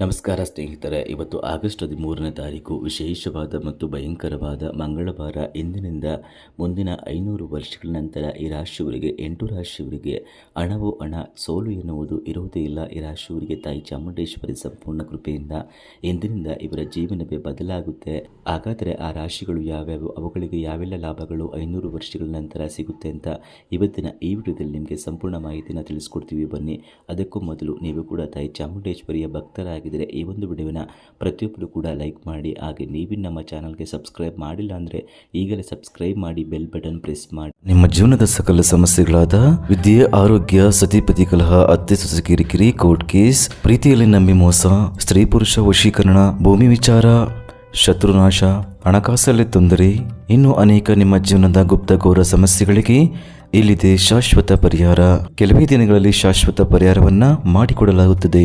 ನಮಸ್ಕಾರ ಸ್ನೇಹಿತರೆ, ಇವತ್ತು ಆಗಸ್ಟ್ ಹದಿಮೂರನೇ ತಾರೀಕು ವಿಶೇಷವಾದ ಮತ್ತು ಭಯಂಕರವಾದ ಮಂಗಳವಾರ ಇಂದಿನಿಂದ ಮುಂದಿನ ಐನೂರು ವರ್ಷಗಳ ನಂತರ ಈ ರಾಶಿಯವರಿಗೆ, ಎಂಟು ರಾಶಿಯವರಿಗೆ ಹಣವು ಹಣ, ಸೋಲು ಎನ್ನುವುದು ಇರುವುದೇ ಇಲ್ಲ. ಈ ರಾಶಿಯವರಿಗೆ ತಾಯಿ ಚಾಮುಂಡೇಶ್ವರಿ ಸಂಪೂರ್ಣ ಕೃಪೆಯಿಂದ ಇಂದಿನಿಂದ ಇವರ ಜೀವನವೇ ಬದಲಾಗುತ್ತೆ. ಹಾಗಾದರೆ ಆ ರಾಶಿಗಳು ಯಾವ್ಯಾವು, ಅವುಗಳಿಗೆ ಯಾವೆಲ್ಲ ಲಾಭಗಳು ಐನೂರು ವರ್ಷಗಳ ನಂತರ ಸಿಗುತ್ತೆ ಅಂತ ಇವತ್ತಿನ ಈ ವಿಡಿಯೋದಲ್ಲಿ ನಿಮಗೆ ಸಂಪೂರ್ಣ ಮಾಹಿತಿನ ತಿಳಿಸ್ಕೊಡ್ತೀವಿ. ಬನ್ನಿ, ಅದಕ್ಕೂ ಮೊದಲು ನೀವು ಕೂಡ ತಾಯಿ ಚಾಮುಂಡೇಶ್ವರಿಯ ಭಕ್ತರಾಗಿದ್ದರೆ ಈ ಒಂದು ವಿಡಿಯೋನ ಪ್ರತಿಯೊಬ್ಬರು ಕೂಡ ಲೈಕ್ ಮಾಡಿ, ಹಾಗೆ ನೀವಿನ ನಮ್ಮ ಚಾನಲ್ಗೆ ಸಬ್ಸ್ಕ್ರೈಬ್ ಮಾಡಿಲ್ಲ ಅಂದರೆ ಈಗಲೇ ಸಬ್ಸ್ಕ್ರೈಬ್ ಮಾಡಿ, ಬೆಲ್ ಬಟನ್ ಪ್ರೆಸ್ ಮಾಡಿ. ನಿಮ್ಮ ಜೀವನದ ಸಕಲ ಸಮಸ್ಯೆಗಳಾದ ವಿದ್ಯೆ, ಆರೋಗ್ಯ ಸತಿಪತಿ ಕಲಹ ಅತ್ತೆ, ಸೊಸೆ, ಕಿರಿಕಿರಿ, ಕೋರ್ಟ್ ಕೇಸ್, ಪ್ರೀತಿಯಲ್ಲಿ ನಂಬಿ ಮೋಸ, ಸ್ತ್ರೀ ಪುರುಷ ವಶೀಕರಣ, ಭೂಮಿ ವಿಚಾರ, ಶತ್ರುನಾಶ, ಹಣಕಾಸಲ್ಲಿ ತೊಂದರೆ, ಇನ್ನು ಅನೇಕ ನಿಮ್ಮ ಜೀವನದ ಗುಪ್ತ ಗೌರವ ಸಮಸ್ಯೆಗಳಿಗೆ ಇಲ್ಲಿದೆ ಶಾಶ್ವತ ಪರಿಹಾರ. ಕೆಲವೇ ದಿನಗಳಲ್ಲಿ ಶಾಶ್ವತ ಪರಿಹಾರವನ್ನ ಮಾಡಿಕೊಡಲಾಗುತ್ತದೆ.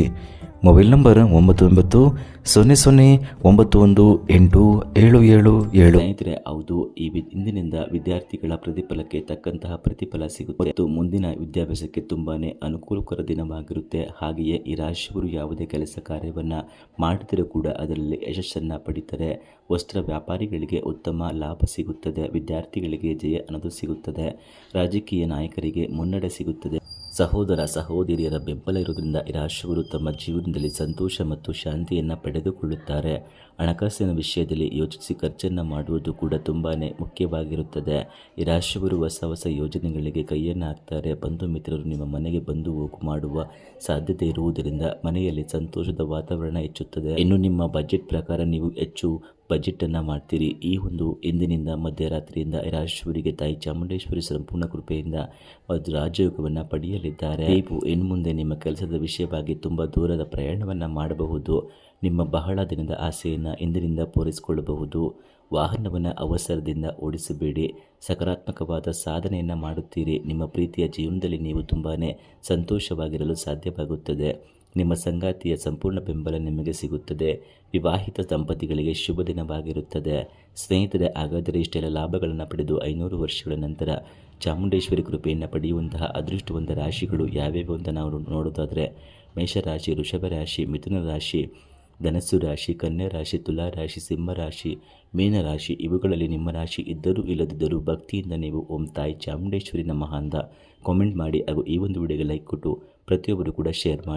ಮೊಬೈಲ್ ನಂಬರ್ ಒಂಬತ್ತು ಒಂಬತ್ತು ಸೊನ್ನೆ ಸೊನ್ನೆ ಒಂಬತ್ತು ಒಂದು ಎಂಟು ಏಳು ಏಳು ಏಳು. ಸ್ನೇಹಿತರೆ, ಹೌದು, ಈ ಇಂದಿನಿಂದ ವಿದ್ಯಾರ್ಥಿಗಳ ಪ್ರತಿಫಲಕ್ಕೆ ತಕ್ಕಂತಹ ಪ್ರತಿಫಲ ಸಿಗುತ್ತೆ ಮತ್ತು ಮುಂದಿನ ವಿದ್ಯಾಭ್ಯಾಸಕ್ಕೆ ತುಂಬಾನೇ ಅನುಕೂಲಕರ ದಿನವಾಗಿರುತ್ತೆ. ಹಾಗೆಯೇ ಈ ರಾಶಿಯವರು ಯಾವುದೇ ಕೆಲಸ ಕಾರ್ಯವನ್ನ ಮಾಡಿದರೂ ಕೂಡ ಅದರಲ್ಲಿ ಯಶಸ್ಸನ್ನು ಪಡಿತಾರೆ. ವಸ್ತ್ರ ವ್ಯಾಪಾರಿಗಳಿಗೆ ಉತ್ತಮ ಲಾಭ ಸಿಗುತ್ತದೆ. ವಿದ್ಯಾರ್ಥಿಗಳಿಗೆ ಜಯ ಅನ್ನೋದು ಸಿಗುತ್ತದೆ. ರಾಜಕೀಯ ನಾಯಕರಿಗೆ ಮುನ್ನಡೆ ಸಿಗುತ್ತದೆ. ಸಹೋದರ ಸಹೋದರಿಯರ ಬೆಂಬಲ ಇರುವುದರಿಂದ ರಾಶಿಯವರು ತಮ್ಮ ಜೀವನದಲ್ಲಿ ಸಂತೋಷ ಮತ್ತು ಶಾಂತಿಯನ್ನು ಪಡೆದುಕೊಳ್ಳುತ್ತಾರೆ. ಹಣಕಾಸಿನ ವಿಷಯದಲ್ಲಿ ಯೋಚಿಸಿ ಖರ್ಚನ್ನು ಮಾಡುವುದು ಕೂಡ ತುಂಬಾ ಮುಖ್ಯವಾಗಿರುತ್ತದೆ. ಈ ರಾಶಿಯವರು ಹೊಸ ಹೊಸ ಯೋಜನೆಗಳಿಗೆ ಕೈಯನ್ನು ಹಾಕ್ತಾರೆ. ಬಂಧು ಮಿತ್ರರು ನಿಮ್ಮ ಮನೆಗೆ ಬಂದು ಹೋಗು ಮಾಡುವ ಸಾಧ್ಯತೆ ಇರುವುದರಿಂದ ಮನೆಯಲ್ಲಿ ಸಂತೋಷದ ವಾತಾವರಣ ಹೆಚ್ಚುತ್ತದೆ. ಇನ್ನು ನಿಮ್ಮ ಬಜೆಟ್ ಪ್ರಕಾರ ನೀವು ಹೆಚ್ಚು ಬಜೆಟ್ ಅನ್ನ ಮಾಡ್ತೀರಿ. ಈ ಒಂದು ಎಂದಿನಿಂದ ಮಧ್ಯರಾತ್ರಿಯಿಂದ ರಾಜೇಶ್ವರಿಗೆ ತಾಯಿ ಚಾಮುಂಡೇಶ್ವರಿ ಸಂಪೂರ್ಣ ಕೃಪೆಯಿಂದ ರಾಜಯೋಗವನ್ನು ಪಡೆಯಲಿದ್ದಾರೆ. ನೀವು ಇನ್ನು ಮುಂದೆ ನಿಮ್ಮ ಕೆಲಸದ ವಿಷಯವಾಗಿ ತುಂಬ ದೂರದ ಪ್ರಯಾಣವನ್ನು ಮಾಡಬಹುದು. ನಿಮ್ಮ ಬಹಳ ದಿನದ ಆಸೆಯನ್ನು ಇಂದಿನಿಂದ ಪೂರೈಸಿಕೊಳ್ಳಬಹುದು. ವಾಹನವನ್ನು ಅವಸರದಿಂದ ಓಡಿಸಬೇಡಿ. ಸಕಾರಾತ್ಮಕವಾದ ಸಾಧನೆಯನ್ನು ಮಾಡುತ್ತೀರಿ. ನಿಮ್ಮ ಪ್ರೀತಿಯ ಜೀವನದಲ್ಲಿ ನೀವು ತುಂಬಾ ಸಂತೋಷವಾಗಿರಲು ಸಾಧ್ಯವಾಗುತ್ತದೆ. ನಿಮ್ಮ ಸಂಗಾತಿಯ ಸಂಪೂರ್ಣ ಬೆಂಬಲ ನಿಮಗೆ ಸಿಗುತ್ತದೆ. ವಿವಾಹಿತ ದಂಪತಿಗಳಿಗೆ ಶುಭ ದಿನವಾಗಿರುತ್ತದೆ. ಸ್ನೇಹಿತರೆ, ಹಾಗಾದರೆ ಇಷ್ಟೆಲ್ಲ ಲಾಭಗಳನ್ನು ಪಡೆದು ಐನೂರು ವರ್ಷಗಳ ನಂತರ ಚಾಮುಂಡೇಶ್ವರಿ ಕೃಪೆಯನ್ನು ಪಡೆಯುವಂತಹ ಅದೃಷ್ಟವಂತ ರಾಶಿಗಳು ಯಾವ್ಯಾವು ಅಂತ ನಾವು ನೋಡೋದಾದರೆ, ಮೇಷರಾಶಿ ವೃಷಭ ರಾಶಿ ಮಿಥುನ ರಾಶಿ, ಧನಸ್ಸು ರಾಶಿ, ಕನ್ಯಾ ರಾಶಿ, ತುಲಾ ರಾಶಿ ಸಿಂಹರಾಶಿ ಮೀನರಾಶಿ ಮೀನ ರಾಶಿ, ಇವುಗಳಲ್ಲಿ ನಿಮ್ಮ ರಾಶಿ ಇದ್ದರೂ ಇಲ್ಲದಿದ್ದರೂ ಭಕ್ತಿಯಿಂದ ನೀವು ಓಂ ತಾಯಿ ಚಾಮುಂಡೇಶ್ವರಿ ನಮಃ ಅಂತ ಕಾಮೆಂಟ್ ಮಾಡಿ ಹಾಗೂ ಈ ಒಂದು ವಿಡಿಯೋಗೆ ಲೈಕ್ ಕೊಟ್ಟು ಪ್ರತಿಯೊಬ್ಬರು ಕೂಡ ಶೇರ್ ಮಾಡಿ.